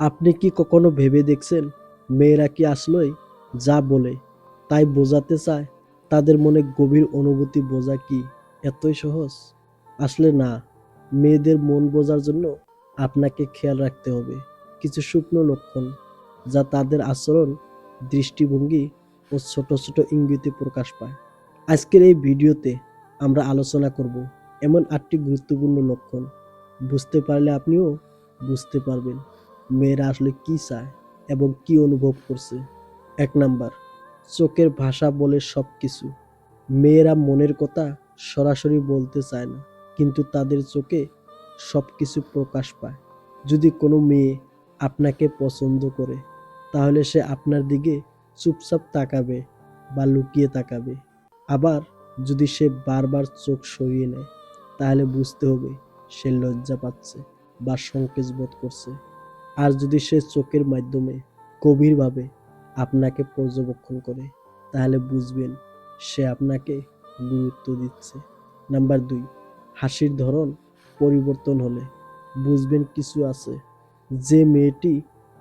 আপনি কি কখনো ভেবে দেখছেন? মেয়েরা কি আসলেই? যা বলে, তাই বোঝাতে চায়। তাদের মনে গভীর অনুভূতি বোঝা কি এতই সহজ? আসলে না, মেয়েদের মন বোঝার জন্য আপনাকে খেয়াল রাখতে হবে। কিছু শুকনো লক্ষণ, যা তাদের আচরণ, দৃষ্টিভঙ্গি ও ছোট ছোট ইঙ্গিতে প্রকাশ পায়। আজকের এই ভিডিওতে আমরা আলোচনা করব এমন আটটি গুরুত্বপূর্ণ লক্ষণ। বুঝতে পারলে আপনিও বুঝতে পারবেন। মেয়েরা আসলে কি চায় এবং কি অনুভব করছে? এক নাম্বার, চোখের ভাষা বলে সব কিছু মেয়েরা মনের কথা সরাসরি বলতে চায় না, কিন্তু তাদের চোখে সব কিছু প্রকাশ পায়। যদি কোনো মেয়ে আপনাকে পছন্দ করে, তাহলে সে আপনার দিকে চুপচাপ তাকাবে বা লুকিয়ে তাকাবে। আবার যদি সে বারবার চোখ সরিয়ে নেয়, তাহলে বুঝতে হবে সে লজ্জা পাচ্ছে বা সংকেচ বোধ করছে। আর যদি সে চোখের মাধ্যমে গভীরভাবে আপনাকে পর্যবেক্ষণ করে, তাহলে বুঝবেন সে আপনাকে গুরুত্ব দিচ্ছে। নাম্বার দুই, হাসির ধরন পরিবর্তন হলে বুঝবেন কিছু আছে যে মেয়েটি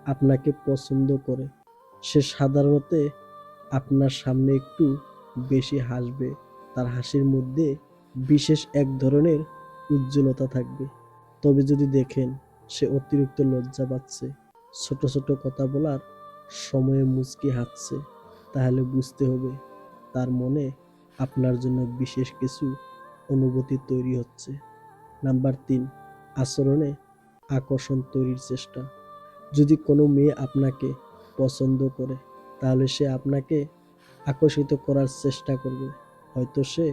আপনাকে পছন্দ করে। সে সাধারণত আপনার সামনে একটু বেশি হাসবে, তার হাসির মধ্যে বিশেষ এক ধরনের উজ্জ্বলতা থাকবে। তবে যদি দেখেন সে অতিরিক্ত লজ্জা পাচ্ছে। ছোট ছোট কথা বলার সময়ে মুচকি হাঁটছে তাহলে বুঝতে হবে, তার মনে আপনার জন্য বিশেষ কিছু অনুভূতি তৈরি হচ্ছে। নাম্বার তিন, আচরণে আকর্ষণ তৈরির চেষ্টা। যদি কোনো মেয়ে আপনাকে পছন্দ করে, তাহলে সে আপনাকে আকর্ষিত করার চেষ্টা করবে। হয়তো সে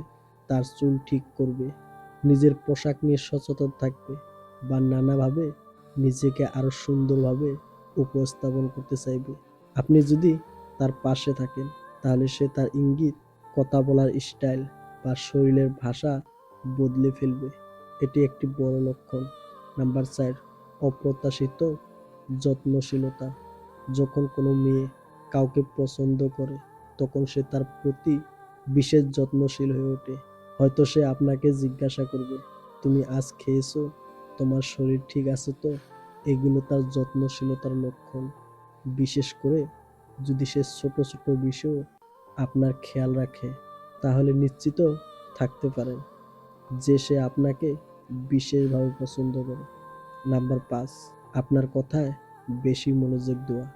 তার চুল ঠিক করবে, নিজের পোশাক নিয়ে সচেতন থাকবে বা নানাভাবে নিজেকে আরও সুন্দরভাবে উপস্থাপন করতে চাইবে। আপনি যদি তার পাশে থাকেন, তাহলে সে তার ইঙ্গিত, কথা বলার স্টাইল বা শরীরের ভাষা বদলে ফেলবে। এটি একটি বড় লক্ষণ। নাম্বার চার, অপ্রত্যাশিত যত্নশীলতা। যখন কোনো মেয়ে কাউকে পছন্দ করে, তখন সে তার প্রতি বিশেষ যত্নশীল হয়ে ওঠে। হয়তো সে আপনাকে জিজ্ঞাসা করবে, তুমি আজ খেয়েছো? তোমার শরীর ঠিক আছে তো? এগুলো তার যত্নশীলতার লক্ষণ। বিশেষ করে যদি সে ছোট ছোট বিষয় আপনার খেয়াল রাখে, তাহলে নিশ্চিত থাকতে পারেন যে সে আপনাকে বিশেষভাবে পছন্দ করে। নাম্বার পাঁচ, আপনার কথায় বেশি মনোযোগ দেওয়া।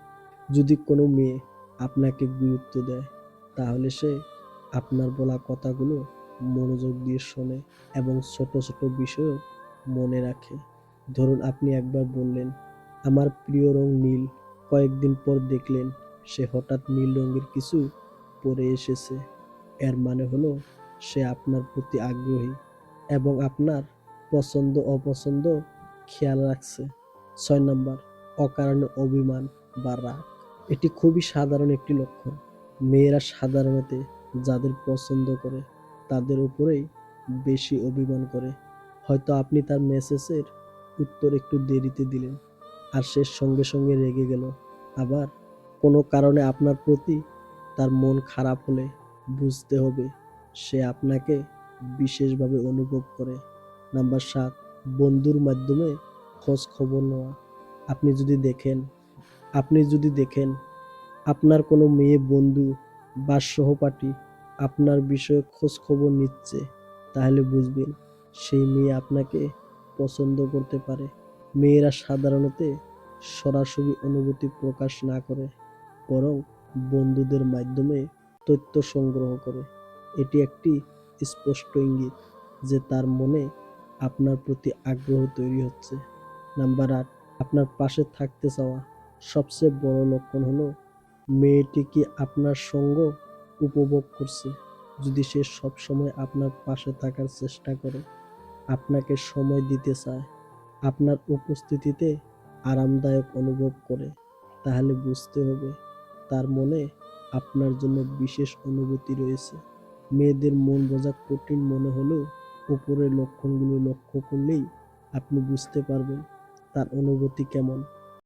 যদি কোনো মেয়ে আপনাকে গুরুত্ব দেয়, তাহলে সে আপনার বলা কথাগুলো মনোযোগ দিয়ে শোনে এবং ছোট ছোট বিষয়ও মনে রাখে। ধরুন আপনি একবার বললেন, আমার প্রিয় রং নীল। কয়েকদিন পর দেখলেন, সে হঠাৎ নীল রঙের কিছু পরে এসেছে। এর মানে হলো, সে আপনার প্রতি আগ্রহী এবং আপনার পছন্দ অপছন্দ খেয়াল রাখছে। ছয় নম্বর, অকারণে অভিমান বা রাগ। এটি খুবই সাধারণ একটি লক্ষণ। মেয়েরা সাধারণত যাদের পছন্দ করে, তাদের উপরেই বেশি অভিমান করে। হয়তো আপনি তার মেসেজের উত্তর একটু দেরিতে দিলেন আর সে সঙ্গে সঙ্গে রেগে গেল। আবার কোনো কারণে আপনার প্রতি তার মন খারাপ হলে বুঝতে হবে সে আপনাকে বিশেষভাবে অনুভব করে। নাম্বার সাত, বন্ধুর মাধ্যমে খোঁজ খবর নেওয়া। আপনি যদি দেখেন, আপনি যদি দেখেন আপনার কোনো মেয়ে, বন্ধু বা সহপাঠী আপনার বিষয়ে খোঁজ খবর নিচ্ছে, তাহলে বুঝবেন সেই মেয়ে আপনাকে পছন্দ করতে পারে। মেয়েরা সাধারণত সরাসরি অনুভূতি প্রকাশ না করে, বরং বন্ধুদের মাধ্যমে তথ্য সংগ্রহ করে। এটি একটি স্পষ্ট ইঙ্গিত যে তার মনে আপনার প্রতি আগ্রহ তৈরি হচ্ছে। নাম্বার আট, আপনার পাশে থাকতে চাওয়া। সবচেয়ে বড় লক্ষণ হলো, মেয়েটি কি আপনার সঙ্গ উপভোগ করছে? যদি সে সব সময় আপনার পাশে থাকার চেষ্টা করে আপনাকে সময় দিতে চায়। আপনার উপস্থিতিতে আরামদায়ক অনুভব করে। তাহলে বুঝতে হবে, তার মনে আপনার জন্য বিশেষ অনুভূতি রয়েছে। মেয়েদের মন বোঝা কঠিন মনে হলেও উপরের লক্ষণগুলো লক্ষ্য করলেই আপনি বুঝতে পারবেন তার অনুভূতি কেমন।